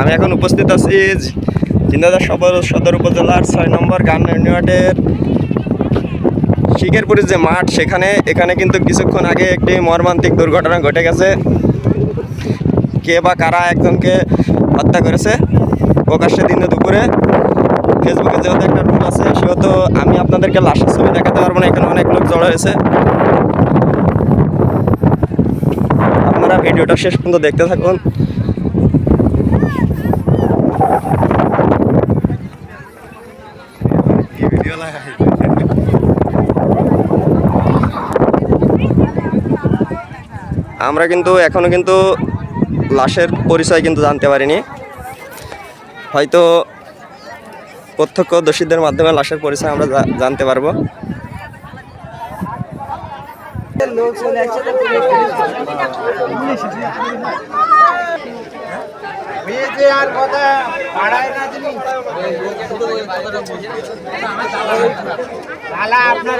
আমি এখন উপস্থিত আছি জিন্দাদার সদর সদর উপজেলার ছয় নম্বর গান ইউনিটের শিকেরপুরের যে মাঠ, সেখানে, এখানে কিন্তু কিছুক্ষণ আগে একটি মর্মান্তিক দুর্ঘটনা ঘটে গেছে। কে বা কারা একজনকে হত্যা করেছে, প্রকাশ্যে দিনে দুপুরে। ফেসবুকে যেহেতু একটা রুল আছে, সেহেতু আমি আপনাদেরকে লাশের ছবি দেখাতে পারব না, এখানে অনেক লোক জড়ো হয়েছে। আপনারা ভিডিওটা শেষ পর্যন্ত দেখতে থাকুন। আমরা কিন্তু এখনও কিন্তু লাশের পরিচয় কিন্তু জানতে পারিনি। হয়তো প্রত্যক্ষদর্শীদের মাধ্যমে লাশের পরিচয় আমরা জানতে পারব। আপনার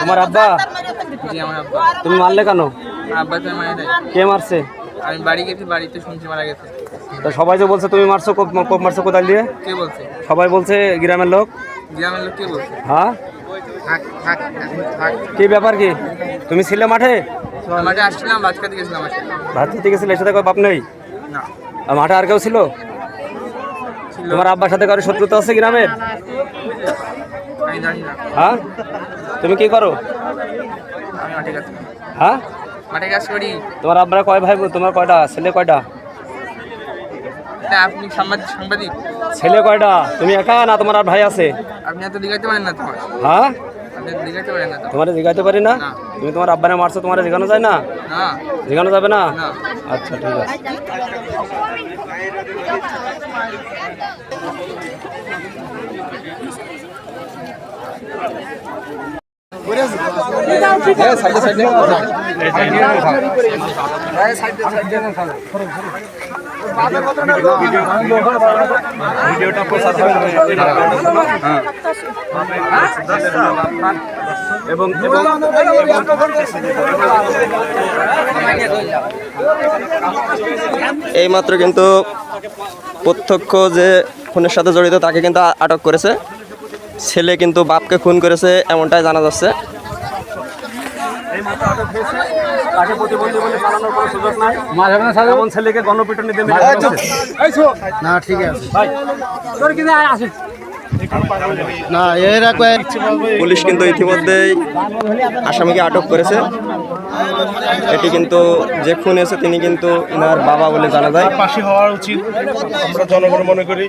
তোমার আব্বা? তুমি মারলে কেন? আব্বা তো মারা কে মারছে? আমি বাড়ি গেছি বাড়িতে শুনছি মারা গেছে। তা সবাই যে বলছে তুমি মারছো কোপ মারছো কোদাল দিয়ে? কে বলছে? সবাই বলছে গ্রামের লোক। গ্রামের লোক কে বলছে? হ্যাঁ? কি ব্যাপার কি? তুমি ছিলে মাঠে? মাঠে আসছিলাম ভাত খাতে গেছিলাম ভাত খেতে গেছিলে এর সাথে বাপ নেই? না। আর মাঠে আর কেউ ছিল? তোমার আব্বার সাথে কারও শত্রুতা আছে গ্রামের আমি হ্যাঁ? তুমি কি করো? হ্যাঁ? মাঠে কাজ করি তোমার আব্বার কয় ভাই তোমার কয়টা? ছেলে কয়টা? আপনি সাংবাদিক সাংবাদিক? ছেলে কয়টা? তুমি একা না তোমার আর ভাই আছে? আপনি এত দিঘাইতে পারেন না তোমার হ্যাঁ? তোমার জিগাইতে পারি না। তুমি তোমার আব্বারে মারছো তোমার জিগানো যায় না? না। জিগানো যাবে না? না। আচ্ছা ঠিক আছে। এবং এইমাত্র কিন্তু প্রত্যক্ষ যে খুনের সাথে জড়িত তাকে কিন্তু আটক করেছে। ছেলে কিন্তু বাপকে খুন করেছে, এমনটাই জানা যাচ্ছে। তাকে প্রতিবন্ধী বলে চালানোর কোনো সুযোগ নাই। এমন ছেলেকে গণপিটুনি দিয়ে মেরে ফেলা হয়েছে। না ঠিক আছে। ভাই তোর কি আসে না এরা কয়েক পুলিশ কিন্তু ইতিমধ্যেই আসামিকে আটক করেছে। এটি কিন্তু যে খুন এসে তিনি কিন্তু ইনার বাবা বলে জানা যায়। পাশে হওয়া উচিত। আমরা জনগণ মনে করি।